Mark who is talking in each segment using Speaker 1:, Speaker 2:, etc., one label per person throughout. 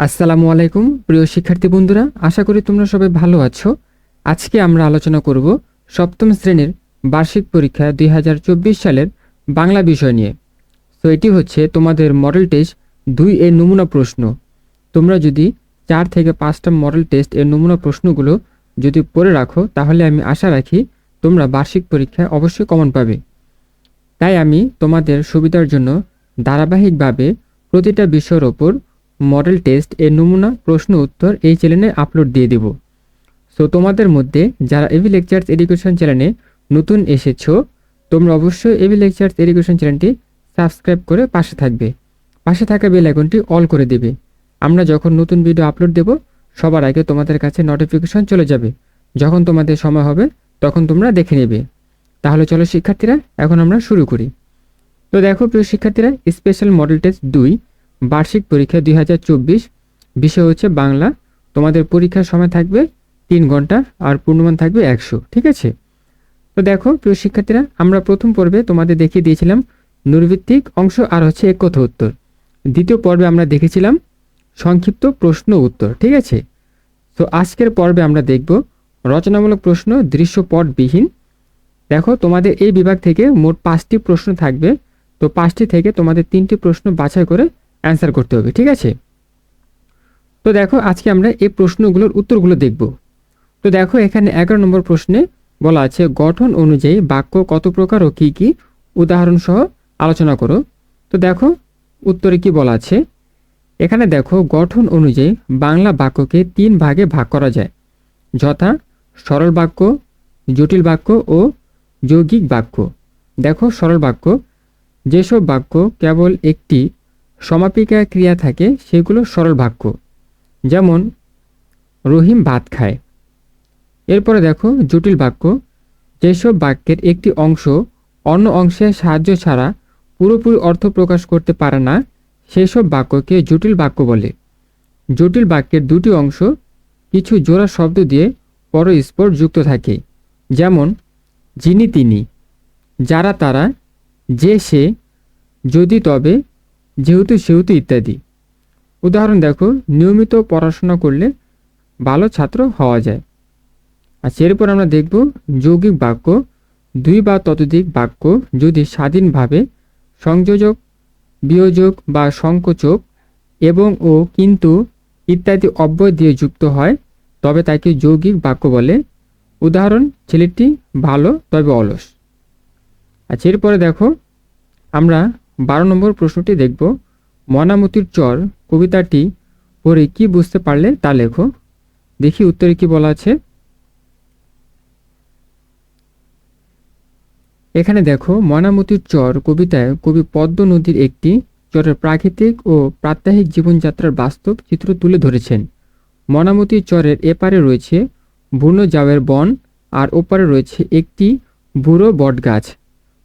Speaker 1: আসসালামু আলাইকুম, প্রিয় শিক্ষার্থী বন্ধুরা, আশা করি তোমরা সবাই ভালো আছো। আজকে আমরা আলোচনা করব সপ্তম শ্রেণির বার্ষিক পরীক্ষা দুই হাজার চব্বিশ সালের বাংলা বিষয় নিয়ে। তো এটি হচ্ছে তোমাদের মডেল টেস্ট দুই এর নমুনা প্রশ্ন। তোমরা যদি চার থেকে পাঁচটা মডেল টেস্ট এর নমুনা প্রশ্নগুলো যদি পড়ে রাখো, তাহলে আমি আশা রাখি তোমরা বার্ষিক পরীক্ষায় অবশ্যই কমন পাবে। তাই আমি তোমাদের সুবিধার জন্য ধারাবাহিকভাবে প্রতিটা বিষয়ের ওপর মডেল টেস্ট এর নমুনা, প্রশ্ন, উত্তর এই চ্যানেলে আপলোড দিয়ে দেব। সো তোমাদের মধ্যে যারা এভি লেকচার্স এডুকেশন চ্যানেলে নতুন এসেছ, তোমরা অবশ্যই এভি লেকচার্স এডুকেশন চ্যানেলটি সাবস্ক্রাইব করে পাশে থাকবে। পাশে থাকা বেল আইকনটি অল করে দেবে। আমরা যখন নতুন ভিডিও আপলোড দেব, সবার আগে তোমাদের কাছে নোটিফিকেশন চলে যাবে। যখন তোমাদের সময় হবে, তখন তোমরা দেখে নেবে। তাহলে চলো শিক্ষার্থীরা, এখন আমরা শুরু করি। তো দেখো প্রিয় শিক্ষার্থীরা স্পেশাল মডেল টেস্ট দুই বার্ষিক পরীক্ষা দুই হাজার চব্বিশ। বিষয় হচ্ছে বাংলা। তোমাদের পরীক্ষার সময় থাকবে তিন ঘণ্টা আর পূর্ণমান থাকবে একশো, ঠিক আছে? তো দেখো, প্রিয় শিক্ষার্থীরা, আমরা প্রথম পর্বে তোমাদের দেখিয়ে দিয়েছিলাম নৈর্ভিত্তিক অংশ আর হচ্ছে এক কথা উত্তর। দ্বিতীয় পর্বে আমরা দেখেছিলাম সংক্ষিপ্ত প্রশ্ন উত্তর, ঠিক আছে? তো আজকের পর্বে আমরা দেখব রচনামূলক প্রশ্ন, দৃশ্যপটবিহীন। দেখো, তোমাদের এই বিভাগ থেকে মোট পাঁচটি প্রশ্ন থাকবে। তো পাঁচটি থেকে তোমাদের তিনটি প্রশ্ন বাছাই করে অ্যান্সার করতে হবে, ঠিক আছে? তো দেখো, আজকে আমরা এই প্রশ্নগুলোর উত্তরগুলো দেখব। তো দেখো, এখানে এগারো নম্বর প্রশ্নে বলা আছে, গঠন অনুযায়ী বাক্য কত প্রকার ও কী কী? উদাহরণ সহ আলোচনা করো। তো দেখো, উত্তরে কি বলা আছে? এখানে দেখো, গঠন অনুযায়ী বাংলা বাক্যকে তিন ভাগে ভাগ করা যায়। যথা, সরল বাক্য, জটিল বাক্য ও যৌগিক বাক্য। দেখো, সরল বাক্য, যেসব বাক্য কেবল একটি সমাপিকা ক্রিয়া থাকে সেগুলো সরল বাক্য। যেমন, রহিম ভাত খায়। এরপরে দেখো, জটিল বাক্য, যেসব বাক্যের একটি অংশ অন্য অংশের সাহায্য ছাড়া পুরোপুরি অর্থ প্রকাশ করতে পারে না, সেসব বাক্যকে জটিল বাক্য বলে। জটিল বাক্যের দুটি অংশ কিছু জোড়া শব্দ দিয়ে পরস্পর যুক্ত থাকে। যেমন, যিনি তিনি। যারা তারা, যে সে, যদি তবে যেহেতু সেহেতু ইত্যাদি। উদাহরণ দেখো, নিয়মিত পড়াশোনা করলে ভালো ছাত্র হওয়া যায়। আচ্ছা এরপর আমরা দেখব যৌগিক বাক্য, দুই বা ততোধিক বাক্য যদি স্বাধীনভাবে সংযোজক, বিয়োজক বা সংকোচক এবং ও কিন্তু ইত্যাদি অব্যয় দিয়ে যুক্ত হয়, তবে তাকে যৌগিক বাক্য বলে। উদাহরণ, ছেলেটি ভালো, তবে অলস। আচ্ছা এরপরে দেখো, আমরা বারো নম্বর প্রশ্নটি দেখব। মনামতির চর কবিতাটি পড়ে কি বুঝতে পারলে তা লেখো। দেখি উত্তরে কি বলা আছে। এখানে দেখো, ময়নামতির চর কবিতায় কবি পদ্ম নদীর একটি চরের প্রাকৃতিক ও প্রাত্যহিক জীবনযাত্রার বাস্তব চিত্র তুলে ধরেছেন। ময়নামতির চরের এপারে রয়েছে বুনো জাওয়ের বন আর ওপারে রয়েছে একটি বুড়ো বটগাছ।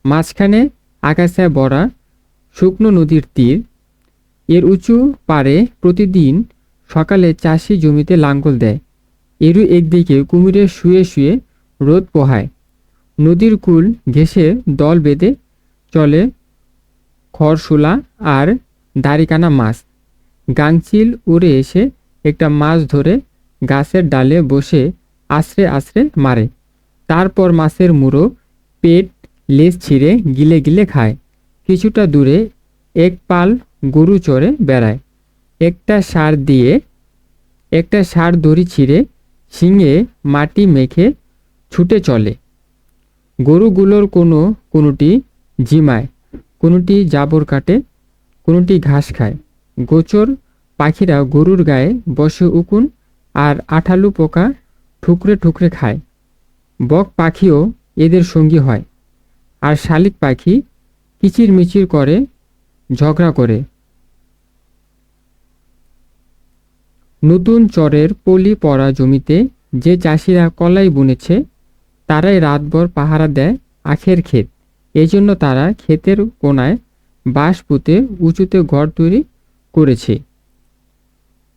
Speaker 1: মাঝখানে আকাশায় বড়া শুকনো নদীর তীর। এর উঁচু পারে প্রতিদিন সকালে চাষি জমিতে লাঙ্গল দেয়। এরও একদিকে কুমিরে শুয়ে শুয়ে রোদ পোহায়। নদীর কুল ঘেঁষে দল বেঁধে চলে খড়শোলা আর দাড়িকানা মাছ। গাংচিল উড়ে এসে একটা মাছ ধরে গাছের ডালে বসে আশ্রে আশ্রে মারে। তারপর মাছের মুড়ো, পেট, লেজ ছিঁড়ে গিলে গিলে খায়। কিছুটা দূরে এক পাল গরু চড়ে বেড়ায়। একটা সার দিয়ে, একটা সার দড়ি ছিঁড়ে শিঙে মাটি মেখে ছুটে চলে। গরুগুলোর কোনো, কোনোটি জিমায়, কোনোটি জাবর কাটে, কোনোটি ঘাস খায়। গোচর পাখিরা গরুর গায়ে বসে উকুন আর আঠালু পোকা ঠুকরে ঠুকরে খায়। বক পাখিও এদের সঙ্গী হয়। আর শালিক পাখি কিচির মিচির করে, ঝগড়া করে। নতুন চরের পলি পড়া জমিতে যে চাষিরা কলাই বুনেছে, তারাই রাতভর পাহারা দেয় আখের ক্ষেত। এজন্য তারা ক্ষেতের কোনায় বাঁশ পুঁতে উঁচুতে ঘর তৈরি করেছে।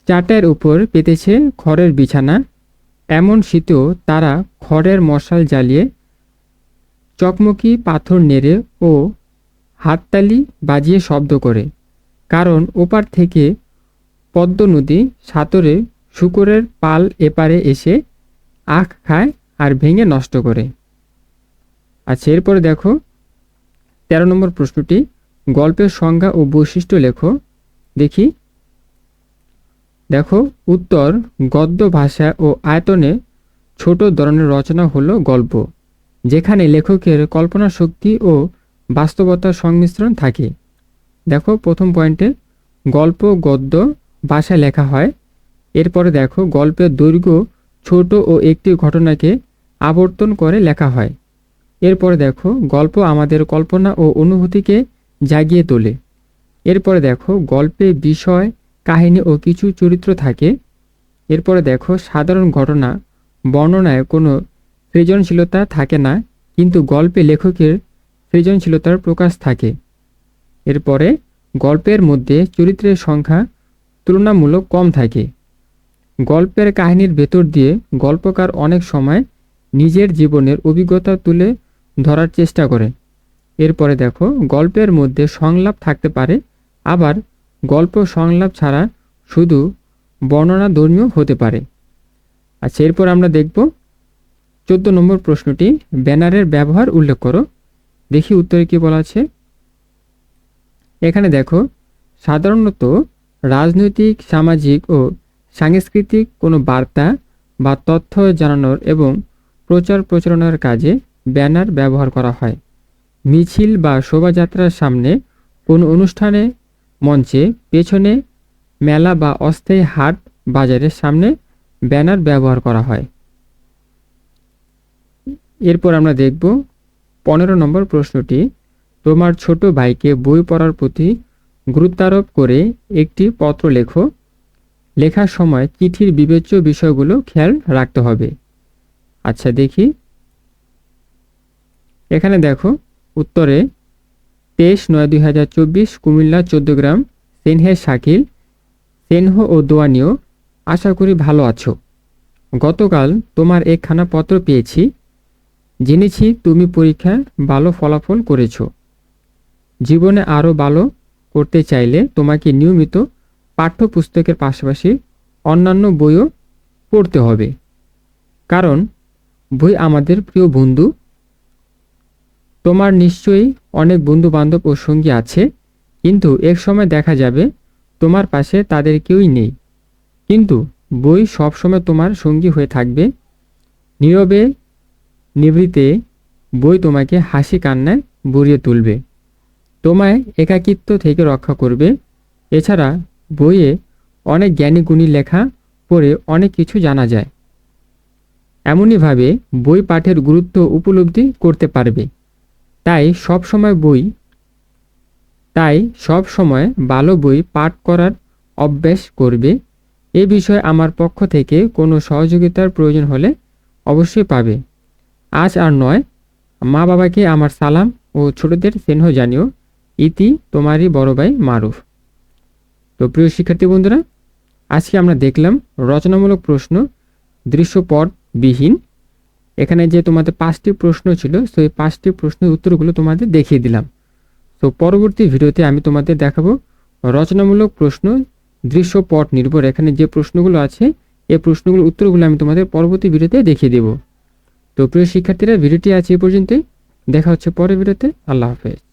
Speaker 1: চাটের উপর পেতেছে খড়ের বিছানা। এমন শীতেও তারা খড়ের মশাল জ্বালিয়ে চকমকি পাথর নেড়ে ও হাততালি বাজিয়ে শব্দ করে। কারণ ওপার থেকে পদ্ম নদী সাঁতরে শুকরের পাল এপারে এসে আখ খায় আর ভেঙে নষ্ট করে। আচ্ছা এরপরে দেখো, তেরো নম্বর প্রশ্নটি, গল্পের সংজ্ঞা ও বৈশিষ্ট্য লেখো। দেখি। দেখো, উত্তর, গদ্য ভাষা ও আয়তনে ছোট ধরনের রচনা হলো গল্প, যেখানে লেখকের কল্পনা শক্তি ও বাস্তবতার সংমিশ্রণ থাকে। দেখো প্রথম পয়েন্টে গল্প, গদ্য ভাষায় লেখা হয়। এরপরে দেখো গল্পের দৈর্ঘ্য ছোট ও একটি ঘটনাকে আবর্তন করে লেখা হয়। এরপরে দেখো গল্প আমাদের কল্পনা ও অনুভূতিকে জাগিয়ে তোলে। এরপরে দেখো গল্পে বিষয়, কাহিনী ও কিছু চরিত্র থাকে। এরপরে দেখো সাধারণ ঘটনা, বর্ণনায় কোনো সৃজনশীলতা থাকে না, কিন্তু গল্পে লেখকের সৃজনশীলতার প্রকাশ থাকে। এরপরে গল্পের মধ্যে চরিত্রের সংখ্যা তুলনামূলক কম থাকে। গল্পের কাহিনীর ভেতর দিয়ে গল্পকার অনেক সময় নিজের জীবনের অভিজ্ঞতা তুলে ধরার চেষ্টা করে। এরপরে দেখো, গল্পের মধ্যে সংলাপ থাকতে পারে, আবার গল্প সংলাপ ছাড়া শুধু বর্ণনা ধর্মীয় হতে পারে। আচ্ছা এরপর আমরা দেখব, চোদ্দ নম্বর প্রশ্নটি, ব্যানারের ব্যবহার উল্লেখ করো। দেখি উত্তরে কি বলা আছে। এখানে দেখো, সাধারণত রাজনৈতিক, সামাজিক ও সাংস্কৃতিক কোনো বার্তা বা তথ্য জানানোর এবং প্রচার প্রচারণার কাজে ব্যানার ব্যবহার করা হয়। মিছিল বা শোভাযাত্রার সামনে কোনো অনুষ্ঠানে, মঞ্চে, পেছনে, মেলা বা অস্থায়ী হাট বাজারের সামনে ব্যানার ব্যবহার করা হয়। এরপর আমরা দেখব পনেরো নম্বর প্রশ্নটি, তোমার ছোট ভাইকে বই পড়ার প্রতি গুরুত্বারোপ করে একটি পত্র লেখো। লেখার সময় চিঠির বিবেচ্য বিষয়গুলো খেয়াল রাখতে হবে। আচ্ছা দেখি। এখানে দেখো, উত্তরে, তেইশ নয় দুই হাজার চব্বিশ কুমিল্লা চোদ্দ গ্রাম, সেনহে শাকিল, সেনহো ও দোয়ানিও, আশা করি ভালো আছো। গতকাল তোমার একখানা পত্র পেয়েছি জেনেছি তুমি পরীক্ষায় ভালো ফলাফল করেছ। জীবনে আরও ভালো করতে চাইলে তোমাকে নিয়মিত পাঠ্যপুস্তকের পাশাপাশি অন্যান্য বইও পড়তে হবে। কারণ, বই আমাদের প্রিয় বন্ধু। তোমার নিশ্চয়ই অনেক বন্ধু বান্ধব ও সঙ্গী আছে, কিন্তু এক সময় দেখা যাবে তোমার পাশে তাদের কেউই নেই। কিন্তু বই সবসময় তোমার সঙ্গী হয়ে থাকবে। নীরবে নিভৃতে বই তোমাকে হাসি কান্নায় ভরিয়ে তুলবে। তোমায় একাকিত্ব থেকে রক্ষা করবে। এছাড়া বইয়ে অনেক জ্ঞানী গুণী লেখা পড়ে অনেক কিছু জানা যায়। এমনইভাবে বই পাঠের গুরুত্ব উপলব্ধি করতে পারবে। তাই সব সময় বই, তাই সব সময় ভালো বই পাঠ করার অভ্যাস করবে। এ বিষয়ে আমার পক্ষ থেকে কোনো সহযোগিতার প্রয়োজন হলে অবশ্যই পাবে। আজ আর নয়। মা বাবাকে আমার সালাম ও ছোটদের স্নেহ জানিও। ইতি তোমারই বড় ভাই মারুফ। তো প্রিয় শিক্ষার্থী বন্ধুরা, আজকে আমরা দেখলাম রচনামূলক প্রশ্ন দৃশ্যপট বিহীন এখানে যে তোমাদের পাঁচটি প্রশ্ন ছিল, সেই পাঁচটি প্রশ্নের উত্তরগুলো তোমাদের দেখিয়ে দিলাম। তো পরবর্তী ভিডিওতে আমি তোমাদের দেখাবো রচনামূলক প্রশ্ন দৃশ্যপট নির্ভর এখানে যে প্রশ্নগুলো আছে, এই প্রশ্নগুলোর উত্তরগুলো আমি তোমাদের পরবর্তী ভিডিওতে দেখিয়ে দেব। তো প্রিয় শিক্ষার্থীরা ভিডিওটি আছে এ পর্যন্তই। দেখা হচ্ছে পরের ভিডিওতে। আল্লাহ হাফেজ।